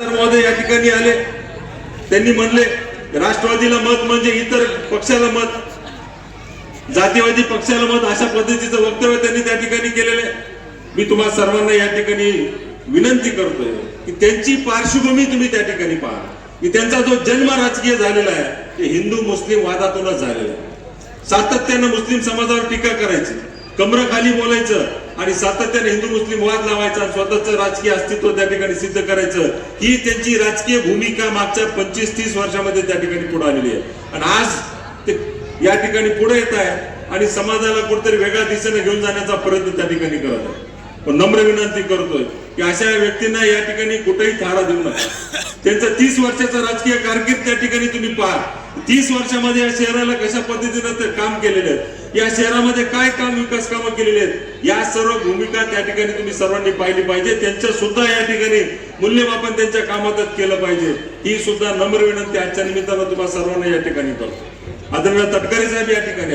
महोदय या ठिकाणी आले. त्यांनी म्हणले राष्ट्रवादीला मत म्हणजे इतर पक्षाला मत. जातीवादी पक्षाला मत अशा पद्धतीचं वक्तव्य त्यांनी त्या ठिकाणी केलेलं आहे. मी तुम्हा सर्वांना या ठिकाणी विनंती करतोय की त्यांची पार्श्वभूमी तुम्ही त्या ठिकाणी पहा. की त्यांचा जो जन्म राजकीय झालेला आहे ते हिंदू मुस्लिम वादातूनच झालेला आहे. सातत्यानं मुस्लिम समाजावर टीका करायची. कमरखाली बोलायचं आणि सातत्याने हिंदू मुस्लिम वाद लावायचा आणि स्वतःचं राजकीय अस्तित्व त्या ठिकाणी सिद्ध करायचं ही त्यांची राजकीय भूमिका मागच्या पंचवीस तीस वर्षामध्ये त्या ठिकाणी पुढे आलेली आहे. आणि आज ते या ठिकाणी पुढे येत आहे आणि समाजाला कुठेतरी वेगळ्या दिशेने घेऊन जाण्याचा प्रयत्न त्या ठिकाणी करत आहे. पण नम्र विनंती करतोय की अशा व्यक्तींना या ठिकाणी कुठेही थारा देऊ नका. त्यांचा तीस वर्षाचा राजकीय कारकीर्द त्या ठिकाणी तुम्ही पहा. तीस वर्षामध्ये या शहराला कशा पद्धतीनं ते काम केलेले आहेत? या शहरामध्ये काय काम विकास कामं केलेली आहेत? या सर्व भूमिका त्या ठिकाणी तुम्ही सर्वांनी पाहिली पाहिजे. त्यांच्या सुद्धा या ठिकाणी मूल्यमापन त्यांच्या कामातच केलं पाहिजे. ही सुद्धा नम्र विनंती आजच्या निमित्तानं तुम्हाला सर्वांना या ठिकाणी करतो. आदरणीय तटकरे साहेब या ठिकाणी